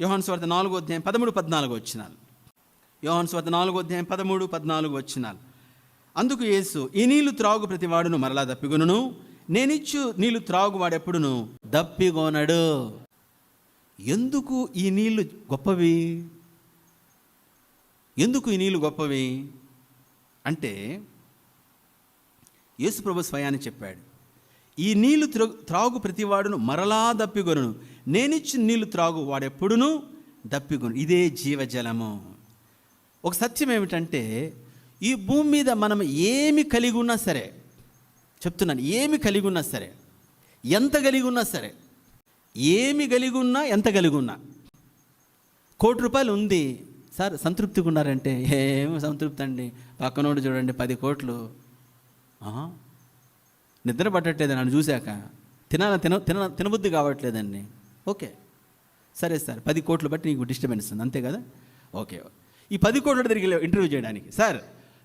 యోహాన్ స్వార్థ నాలుగో అధ్యాయం పదమూడు పద్నాలుగు వచ్చినాలు. యోహాన్ స్వార్థ నాలుగో అధ్యాయం పదమూడు పద్నాలుగు వచ్చినాలు. అందుకు యేసు ఈ నీళ్ళు త్రాగు ప్రతివాడును మరలా దప్పిగొనును నేనిచ్చు నీళ్ళు త్రాగువాడెప్పుడును? దప్పిగోనడు ఎందుకు ఈ నీళ్ళు గొప్పవి? ఎందుకు ఈ నీళ్ళు గొప్పవి? అంటే యేసుప్రభు స్వయాన్ని చెప్పాడు. ఈ నీళ్ళు త్రాగు ప్రతివాడును మరలా దప్పిగొను నేనిచ్చిన నీళ్ళు త్రాగు వాడెప్పుడును దప్పిగొను ఇదే జీవజలము. ఒక సత్యం ఏమిటంటే ఈ భూమి మీద మనం ఏమి కలిగి ఉన్నా సరే చెప్తున్నాను ఏమి కలిగి ఉన్నా సరే ఎంత కలిగి ఉన్నా సరే ఏమి కలిగి ఉన్నా ఎంత కలిగి ఉన్నా కోటి రూపాయలు ఉంది. సార్ సంతృప్తిగా ఉన్నారంటే ఏమి సంతృప్తి అండి. పక్కనోడు చూడండి పది కోట్లు. నిద్ర పట్టట్లేదు నన్ను చూశాక. తినాల తిన తిన తినబుద్ధి కావట్లేదండి. ఓకే. సరే సార్ పది కోట్లు బట్టి నీకు డిస్టర్బెన్స్ ఉంది. అంతే కదా? ఓకే. ఈ పది కోట్ల తిరిగి ఇంటర్వ్యూ చేయడానికి. సార్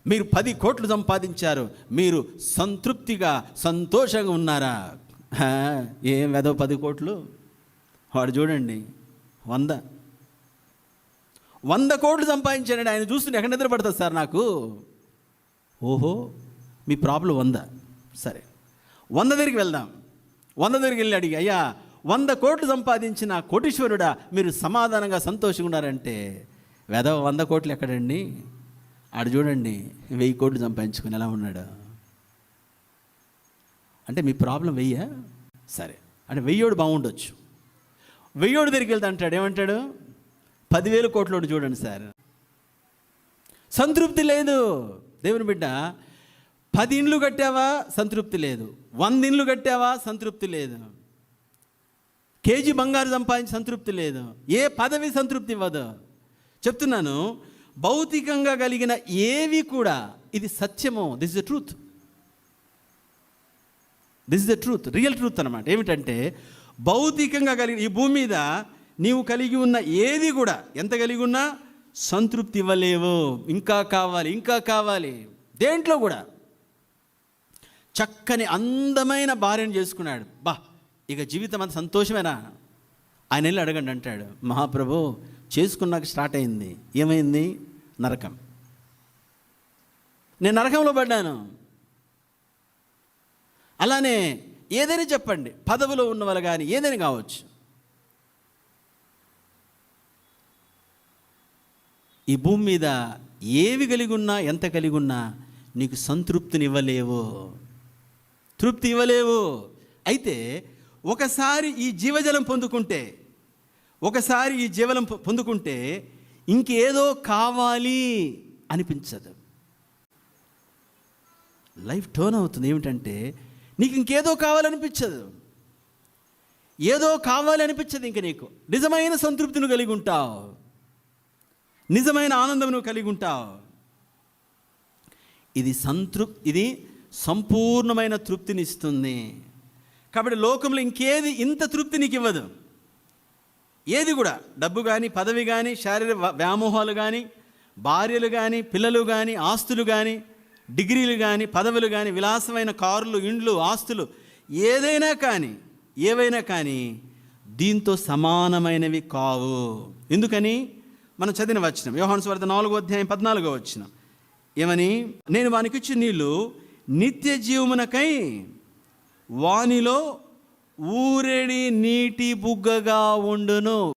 మీరు పది కోట్లు సంపాదించారు. మీరు సంతృప్తిగా సంతోషంగా ఉన్నారా? ఏం వెదో పది కోట్లు? వాడు చూడండి వంద. వంద కోట్లు సంపాదించాడండి. ఆయన చూస్తుంటే ఎక్కడ నిద్ర పడుతుంది సార్ నాకు? ఓహో మీ ప్రాబ్లం వంద. సరే. వంద దగ్గరికి వెళ్దాం. వంద దగ్గరికి వెళ్ళి అడిగి అయ్యా వంద కోట్లు సంపాదించిన కోటీశ్వరుడా మీరు సమాధానంగా సంతోషంగా ఉన్నారంటే వెదవ వంద కోట్లు ఎక్కడండి? ఆడు చూడండి వెయ్యి కోట్లు సంపాదించుకుని ఎలా ఉన్నాడు? అంటే మీ ప్రాబ్లం వెయ్యా? సరే. అంటే వెయ్యోడు బాగుండొచ్చు. వెయ్యోడు దగ్గరికి వెళ్తా అంటాడు ఏమంటాడు? పదివేల కోట్లోడు చూడండి సార్. సంతృప్తి లేదు. దేవుని బిడ్డ పది ఇండ్లు కట్టావా? సంతృప్తి లేదు. వంద ఇండ్లు కట్టావా? సంతృప్తి లేదు. కేజీ బంగారు సంపాదించి సంతృప్తి లేదు. ఏ పదవి సంతృప్తి ఇవ్వదు. చెప్తున్నాను భౌతికంగా కలిగిన ఏవి కూడా ఇది సత్యము this the truth this the truth real truth అనమాట ఏమిటంటే భౌతికంగా కలిగిన ఈ భూమి మీద నీవు కలిగి ఉన్న ఏది కూడా ఎంత కలిగి ఉన్నా సంతృప్తి ఇవ్వలేవు. ఇంకా కావాలి ఇంకా కావాలి. దేంట్లో కూడా. చక్కని అందమైన భార్యను చేసుకున్నాడు. బా ఇక జీవితం అంత సంతోషమేనా? ఆయన వెళ్ళి అడగండి అంటాడు. మహాప్రభు చేసుకున్నాక స్టార్ట్ అయింది. ఏమైంది? నరకం. నేను నరకంలో పడ్డాను. అలానే ఏదైనా చెప్పండి. పదవిలో ఉన్న వాళ్ళు కానీ ఏదైనా కావచ్చు. ఈ భూమి మీద ఏవి కలిగి ఉన్నా ఎంత కలిగి ఉన్నా నీకు సంతృప్తిని ఇవ్వలేవో తృప్తి ఇవ్వలేవు. అయితే ఒకసారి ఈ జీవజలం పొందుకుంటే ఒకసారి ఈ జీవలం పొందుకుంటే ఇంకేదో కావాలి అనిపించదు. లైఫ్ టర్న్ అవుతుంది. ఏమిటంటే నీకు ఇంకేదో కావాలనిపించదు. ఏదో కావాలి అనిపించదు ఇంక నీకు. నిజమైన సంతృప్తి నువ్వు కలిగి ఉంటావు. నిజమైన ఆనందం నువ్వు కలిగి ఉంటావు. ఇది సంతృప్ ఇది సంపూర్ణమైన తృప్తిని ఇస్తుంది కాబట్టి లోకంలో ఇంకేది ఇంత తృప్తి నీకు ఇవ్వదు ఏది కూడా డబ్బు కానీ పదవి కానీ శారీరక వ్యామోహాలు కానీ భార్యలు కానీ పిల్లలు కానీ ఆస్తులు కానీ డిగ్రీలు కానీ పదవులు కానీ విలాసమైన కారులు ఇండ్లు ఆస్తులు ఏదైనా కానీ ఏవైనా కానీ దీంతో సమానమైనవి కావు. ఎందుకని? మనం చదివిన వచ్చిన వ్యవహాన్ స్వార్థ నాలుగో అధ్యాయం పద్నాలుగో వచ్చిన ఏమని? నేను వానికి ఇచ్చిన నీళ్ళు నిత్య జీవమునకై వానిలో ఊరేడి నీటి బుగ్గగా ఉండును.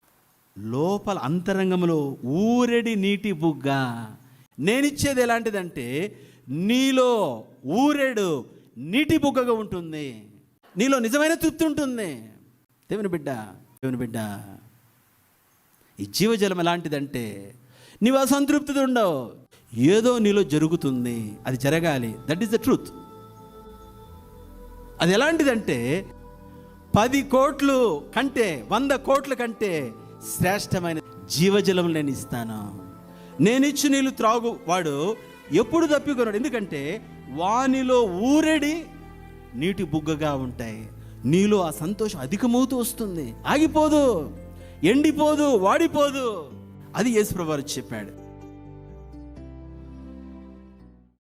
లోపల అంతరంగంలో ఊరెడి నీటి బుగ్గ. నేనిచ్చేది ఎలాంటిదంటే నీలో ఊరేడు నీటి బుగ్గగా ఉంటుంది. నీలో నిజమైన తృప్తి ఉంటుంది. దేవుని బిడ్డ దేవుని బిడ్డ ఈ జీవజలం ఎలాంటిదంటే నీవు అసంతృప్తితో ఉండవు. ఏదో నీలో జరుగుతుంది అది జరగాలి. దట్ ఈస్ ద ట్రూత్ అది ఎలాంటిదంటే పది కోట్లు కంటే వంద కోట్ల కంటే శ్రేష్టమైన జీవజలం నేను ఇస్తాను. నేను ఇచ్చి నీళ్ళు త్రాగు వాడు ఎప్పుడు తప్పికొన్నాడు ఎందుకంటే వానిలో ఊరెడి నీటి బుగ్గగా ఉంటాయి. నీలో ఆ సంతోషం అధికమవుతూ వస్తుంది. ఆగిపోదు ఎండిపోదు వాడిపోదు. అది యేసుప్రభు వారు చెప్పాడు.